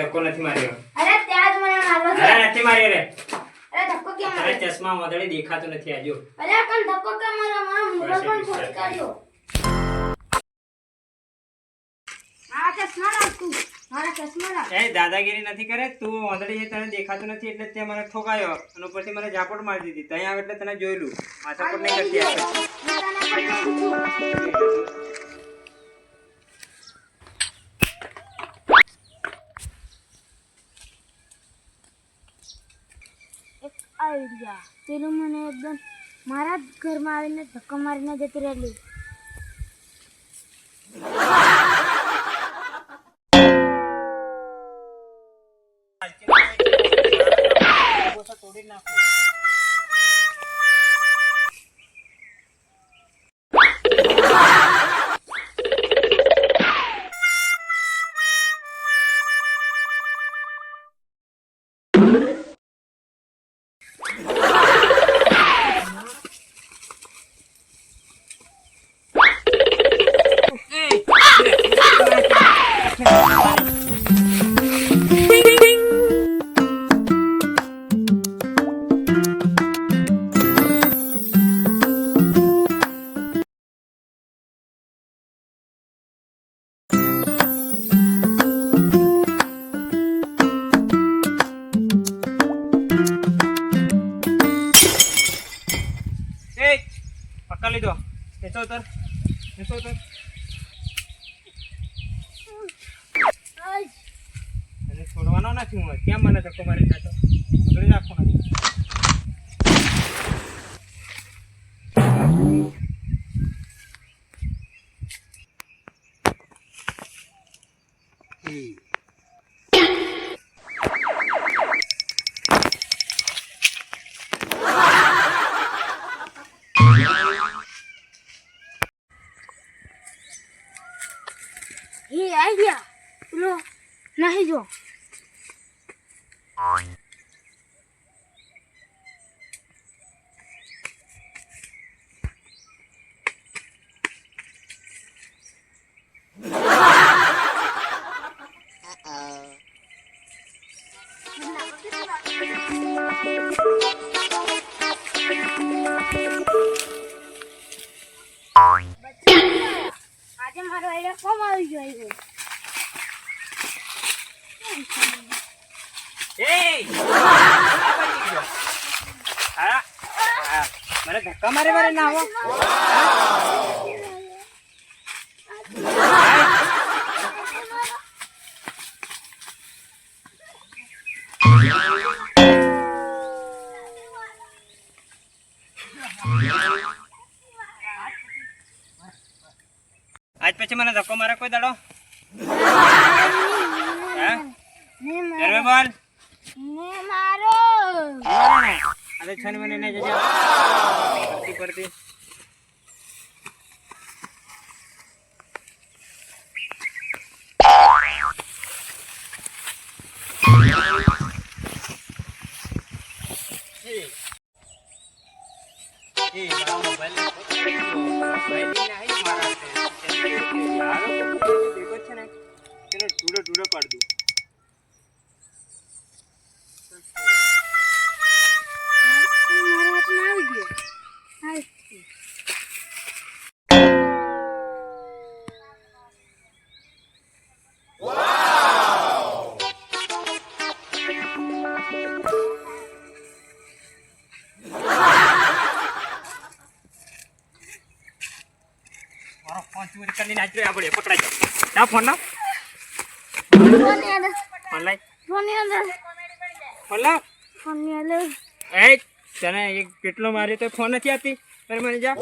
ધક્કો નથી માર્યો. અરે ત્યાં જ મને મારવા છે અરે નથી માર્યો રે. અરે ધક્કો કેમ માર્યો? ચશ્મા વાદળી દેખાતો નથી આજો અરે પણ ધક્કો કેમ માર્યો? મારા મોબાઈલ પણ ફોડી કાઢ્યો મારા ચશ્મા રાખ તું. મારા ચશ્મા લાવ એ દાદાગીરી નથી કરે? તું વાદળી તને દેખાતું નથી એટલે તે મને ઠોકાયો અને ઉપરથી મને ઝાપટ મારી દીધી. ત્યાં આવે એટલે તને જોયેલું. માથા પર નહીં કરતી આપણે હું તને પણ જોઉં છું. એક આઈડિયા પેલું મને એકદમ મારા જ ઘરમાં આવીને ધક્કો મારીને જતી રહેલી તોડી નાખું નીચો ઉતર નીચો ઉતર અને છોડવાનો નથી હું. કેમ મને ધક્કો મારી નાખો? પકડી રાખો નથી નહીં જો આજે મારો આઈડિયા કોમ આવી ગયો આવ્યો એ આ બચી ગયો. હા હા. મને ધક્કા મારે મારે ના આવો આજ પછી મને ધક્કો મારે કોઈ દાડો હા ને ધર્મે બોલ ને મારો મારો ને અરે છ મહિને ને જજો પડતી પડતી તેનો ટૂડો ટૂડો પાડ દઉં. ચોરી કરીને આજ આપણે પકડાઈ જાવ ના ફોન ના. ફોનની અંદર. ફોન લાઈ અંદર. ફોન લાવ. ફોનની અંદર. એ તને એક કેટલો માર્યો તો ફોન નથી આપતી મને જા.